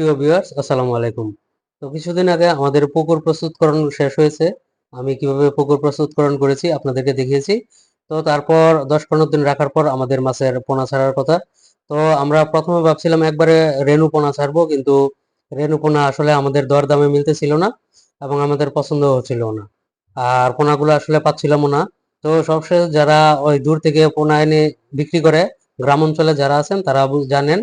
প্রিয় ভিউয়ার্স আসসালামু আলাইকুম। তো কিছুদিন আগে আমাদের পুকুর প্রস্তুতকরণ শেষ হয়েছে। আমি কীভাবে পুকুর প্রস্তুতকরণ করেছি আপনাদেরকে দেখিয়েছি। তো তারপর দশ পনেরো দিন রাখার পর আমাদের মাছের পোনা ছাড়ার কথা। তো আমরা প্রথমে ভাবছিলাম একবারে রেণু পোনা ছাড়বো, কিন্তু রেণু পোনা আসলে আমাদের দরদামে মিলতেছিল না এবং আমাদের পছন্দ হচ্ছিল না। আর পোনাগুলো আসলে পাচ্ছিলামও না। তো সবশেষ যারা ওই দূর থেকে পোনা এনে বিক্রি করে, গ্রাম অঞ্চলে যারা আছেন, তারা জানেন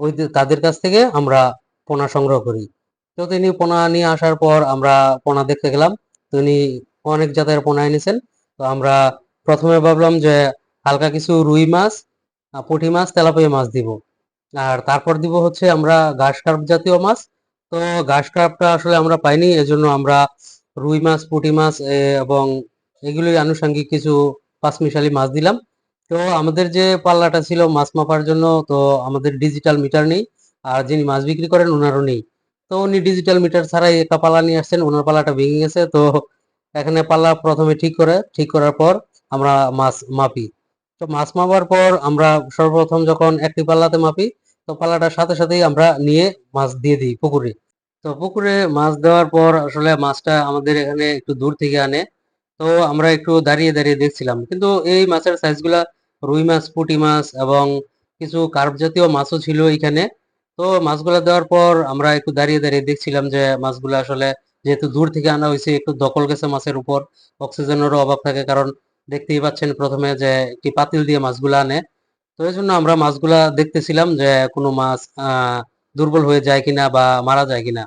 ওই তাদের কাছ থেকে আমরা পোনা সংগ্রহ করি। তো তিনি পোনা নিয়ে আসার পর আমরা পোনা দেখতে গেলাম। তিনি অনেক জাতের পোনা এনেছেন। তো আমরা প্রথমে ভাবলাম যে হালকা কিছু রুই মাছ পুঁটি মাছ, তেলাপিয়া মাছ দিব। আর তারপর দিব হচ্ছে আমরা ঘাস কার্প জাতীয় মাছ। তো ঘাস কার্পটা আসলে আমরা পাইনি, এজন্য আমরা রুই মাছ, পুঁটি মাছ এবং এগুলোই আনুষঙ্গিক কিছু পাঁচমিশালি মাছ দিলাম। তো আমাদের যে পাল্লাটা ছিল মাছ মাপার জন্য, তো আমাদের ডিজিটাল মিটার নেই। আর যিনি মাছ বিক্রি করেন, ওনারও নেই। তো উনি ডিজিটাল মিটার ছাড়াই একটা পাল্লা নিয়ে আসছেন, ওনার পাল্লাটা ভেঙে গেছে। তো এখানে পাল্লা প্রথমে ঠিক করে, ঠিক করার পর আমরা মাছ মাপি। তো মাছ মাপার পর আমরা সর্বপ্রথম যখন একটি পাল্লাতে মাপি, তো পাল্লাটার সাথে সাথেই আমরা নিয়ে মাছ দিয়ে দিই পুকুরে। তো পুকুরে মাছ দেওয়ার পর আসলে মাছটা আমাদের এখানে একটু দূর থেকে আনে। তো আমরা একটু দাঁড়িয়ে দাঁড়িয়ে দেখছিলাম। কিন্তু এই মাছের সাইজগুলা রুই মাছ, পুঁটি মাছ এবং কিছু কার্প জাতীয় মাছও ছিল এখানে। তো মাছগুলা দেওয়ার পর আমরা একটু দাঁড়িয়ে দাঁড়িয়ে দেখছিলাম যে মাছগুলো আসলে যেহেতু দূর থেকে আনা হয়েছে, একটু দখল গেছে মাছের উপর, অক্সিজেনেরও অভাব থাকে কারণ দেখতেই পাচ্ছেন প্রথমে যে একটি পাতিল দিয়ে মাছগুলা আনে। তো এই জন্য আমরা মাছগুলা দেখতেছিলাম যে কোনো মাছ দুর্বল হয়ে যায় কিনা বা মারা যায় কিনা।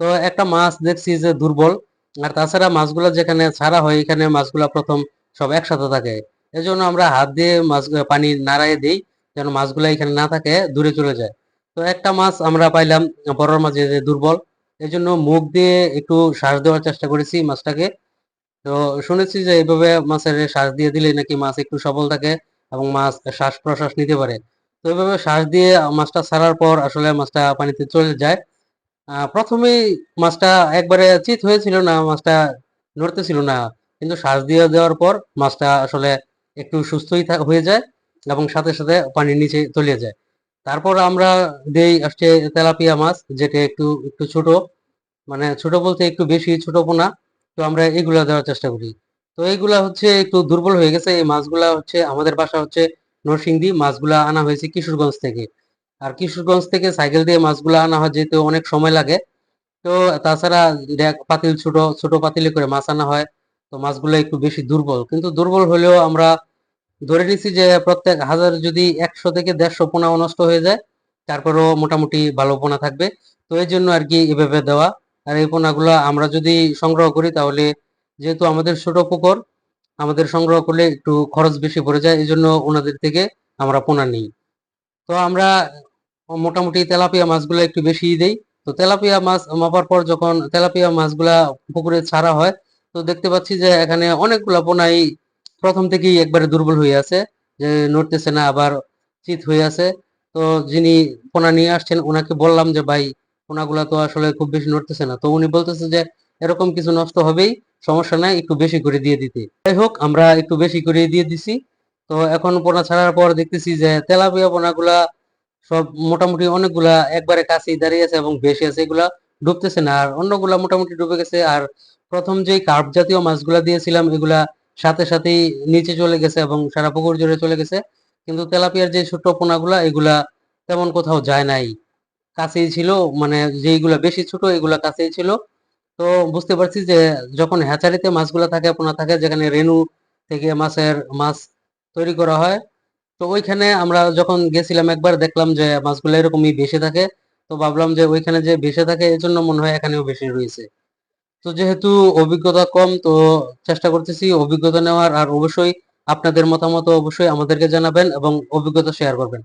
তো একটা মাছ দেখছি যে দুর্বল, আর তাছাড়া মাছগুলা যেখানে ছাড়া হয়, এখানে মাছগুলা প্রথম সব একসাথে থাকে। এই জন্য আমরা হাত দিয়ে মাছ পানি নাড়াই দিই যেন মাছগুলা এখানে না থাকে, দূরে চলে যায়। তো একটা মাছ আমরা পাইলাম, বড় মাঝে যে দুর্বল এই জন্য মুখ দিয়ে একটু শ্বাস দেওয়ার চেষ্টা করেছি মাছটাকে। তো শুনেছি যে এইভাবে মাছের শ্বাস দিয়ে দিলে নাকি মাছ একটু সবল থাকে এবং মাছ শ্বাস প্রশ্বাস নিতে পারে। তো এইভাবে শ্বাস দিয়ে মাছটা ছাড়ার পর আসলে মাছটা পানিতে চলে যায়। আহ, প্রথমেই মাছটা একবারে চিত হয়েছিল না, মাছটা নড়তেছিল না। কিন্তু শ্বাস দিয়ে দেওয়ার পর মাছটা আসলে একটু সুস্থই হয়ে যায় এবং সাথে সাথে পানির নিচে চলে যায়। তারপর আমরা দেই আসছে তেলাপিয়া মাছ, যেটা একটু একটু ছোট। মানে ছোট বলতে একটু বেশি, ছোট পোনা। তো আমরা এগুলা দেওয়ার চেষ্টা করি। তো এইগুলা হচ্ছে একটু দুর্বল হয়ে গেছে। এই মাছগুলা হচ্ছে আমাদের বাসা হচ্ছে নরসিংদী। মাছগুলা আনা হয়েছে কিশোরগঞ্জ থেকে। আর কিশোরগঞ্জ থেকে সাইকেল দিয়ে মাছগুলা আনা হয় যেহেতু অনেক সময় লাগে। তো তাছাড়া পাতিল ছোট ছোট পাতিলে করে মাছ আনা হয়। তো মাছগুলো একটু বেশি দুর্বল। কিন্তু দুর্বল হলেও আমরা ধরে নিছি যে প্রত্যেক হাজার যদি একশো থেকে দেড়শো পোনাও নষ্ট হয়ে যায়, তারপরেও মোটামুটি ভালো পোনা থাকবে। তো এই জন্য আর কি এভাবে দেওয়া। আর এই পোনাগুলো আমরা যদি সংগ্রহ করি, তাহলে যেহেতু আমাদের ছোট পুকুর, আমাদের সংগ্রহ করলে একটু খরচ বেশি পড়ে যায়। এই জন্য ওনাদের থেকে আমরা পোনা নিই। তো আমরা মোটামুটি তেলাপিয়া মাছগুলো একটু বেশি দেই। তো তেলাপিয়া মাছ মাপার পর যখন তেলাপিয়া মাছগুলা পুকুরে ছাড়া হয় তো দেখতে পাচ্ছি যে এখানে অনেকগুলা পোনাই প্রথম থেকেই একবারে দুর্বল হয়ে আছে, যে নড়তেছে না, আবার চিত হয়ে আছে। তো যিনি পোনা নিয়ে আসছেন, ওনাকে বললাম যে, ভাই, পোনাগুলা তো আসলে খুব বেশি নড়তেছে না। তো উনি বলতেছে যে, এরকম কিছু নষ্ট হবেই, সমস্যা নাই, একটু বেশি করে দিয়ে দিতে। যাই হোক, আমরা একটু বেশি করে দিয়ে দিছি। তো এখন পোনা ছাড়ার পর দেখতেছি যে, তেলাপিয়া পোনাগুলা সব মোটামুটি অনেকগুলা একবারে কাছেই দাঁড়িয়ে আছে এবং ভেসে আছে। এগুলা ডুবতেছে না, আর অন্যগুলা মোটামুটি ডুবে গেছে, আর প্রথম যে কার্প জাতীয় মাছগুলা দিয়েছিলাম, এগুলা সাথে সাথেই নিচে চলে গেছে এবং সারা পুকুর জুড়ে চলে গেছে। কিন্তু তেলাপিয়ার যে ছোট পোনাগুলা, এগুলা তেমন কোথাও যায় নাই। কাছেই ছিল মানে যেইগুলা বেশি ছোট, এগুলা কাছেই ছিল। তো বুঝতে পারছি যে যখন হ্যাচারিতে মাছগুলা থাকে, পোনা থাকে, যেখানে রেনু থেকে মাছের মাছ তৈরি করা হয়, তো ওইখানে আমরা যখন গেছিলাম একবার, দেখলাম যে মাছগুলো এরকমই ভেসে থাকে। তো ভাবলাম যে ওইখানে যে ভেসে থাকে এই জন্য মনে হয় এখানেও বেশি রয়েছে। তো যেহেতু অভিজ্ঞতা কম, তো চেষ্টা করতেছি অভিজ্ঞতা নেওয়ার। আর অবশ্যই আপনাদের মতামত অবশ্যই আমাদেরকে জানাবেন এবং অভিজ্ঞতা শেয়ার করবেন।